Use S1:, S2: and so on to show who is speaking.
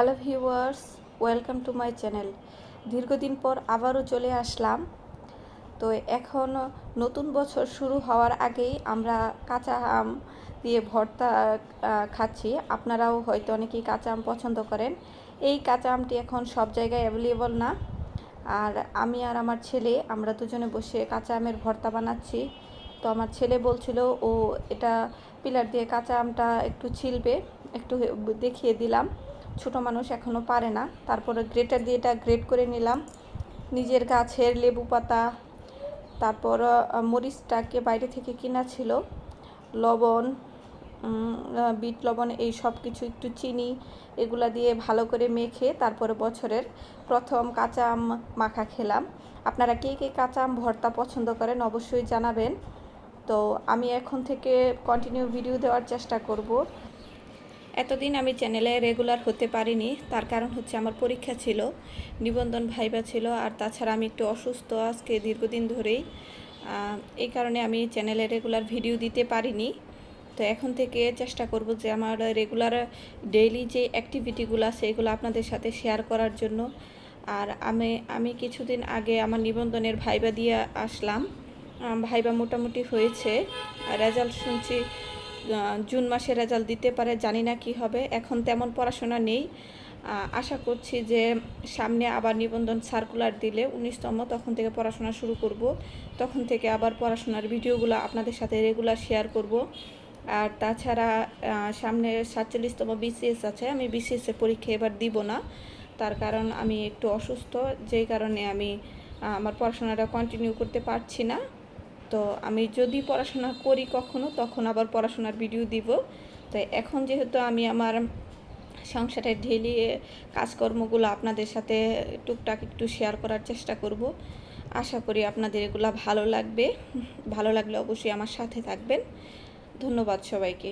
S1: Hello viewers, welcome to my channel. দীর্ঘদিন পর আবারও চলে আসলাম। তো এখন নতুন বছর শুরু হওয়ার আগেই আমরা কাঁচা আম দিয়ে ভর্তা খাচ্ছি। আপনারাও হয়তো অনেকেই কাঁচা আম পছন্দ করেন। এই কাঁচা আমটি এখন সব জায়গায় অ্যাভেলেবল না। আর আমি আর আমার ছেলে, আমরা দুজনে বসে কাঁচা আমের ভর্তা বানাচ্ছি। তো আমার ছেলে বলছিল, ও, এটা পিলার দিয়ে কাঁচা আমটা একটু ছিলবে, একটু দেখিয়ে দিলাম। ছোটো মানুষ এখনও পারে না। তারপরে গ্রেটার দিয়ে এটা গ্রেট করে নিলাম। নিজের গাছের লেবু পাতা, তারপর মরিচটাকে বাইরে থেকে কিনা ছিল। লবণ বিট লবণ এই সব কিছু একটু চিনি এগুলা দিয়ে ভালো করে মেখে তারপরে বছরের প্রথম কাঁচা আম মাখা খেলাম। আপনারা কে কে কাঁচা আম ভর্তা পছন্দ করেন অবশ্যই জানাবেন। তো আমি এখন থেকে কন্টিনিউ ভিডিও দেওয়ার চেষ্টা করব। এতদিন আমি চ্যানেলে রেগুলার হতে পারিনি, তার কারণ হচ্ছে আমার পরীক্ষা ছিল, নিবন্ধন ভাইবা ছিল, আর তাছাড়া আমি একটু অসুস্থ আজকে দীর্ঘদিন ধরেই। এই কারণে আমি চ্যানেলে রেগুলার ভিডিও দিতে পারিনি। তো এখন থেকে চেষ্টা করব যে আমার রেগুলার ডেইলি যে অ্যাক্টিভিটিগুলো আছে, এগুলো আপনাদের সাথে শেয়ার করার জন্য। আর আমি আমি কিছুদিন আগে আমার নিবন্ধনের ভাইবা দিয়ে আসলাম। ভাইবা মোটামুটি হয়েছে। রেজাল্ট শুনছি জুন মাসে রেজাল্ট দিতে পারে, জানি না কি হবে। এখন তেমন পড়াশোনা নেই। আশা করছি যে সামনে আবার নিবন্ধন সার্কুলার দিলে উনিশতম তখন থেকে পড়াশোনা শুরু করব। তখন থেকে আবার পড়াশোনার ভিডিওগুলো আপনাদের সাথে রেগুলার শেয়ার করব। আর তাছাড়া সামনে সাতচল্লিশতম বিসিএস আছে। আমি বিসিএস এর পরীক্ষা এবার দিব না। তার কারণ আমি একটু অসুস্থ। যেই কারণে আমি আমার পড়াশোনাটা কন্টিনিউ করতে পারছি না। তো আমি যদি পড়াশোনা করি কখনো, তখন আবার পড়াশোনার ভিডিও দিব। তো এখন যেহেতু আমি আমার সংসারের ঢেলি কাজকর্মগুলো আপনাদের সাথে টুকটাক একটু শেয়ার করার চেষ্টা করব, আশা করি আপনাদের এগুলো ভালো লাগবে। ভালো লাগলে অবশ্যই আমার সাথে থাকবেন। ধন্যবাদ সবাইকে।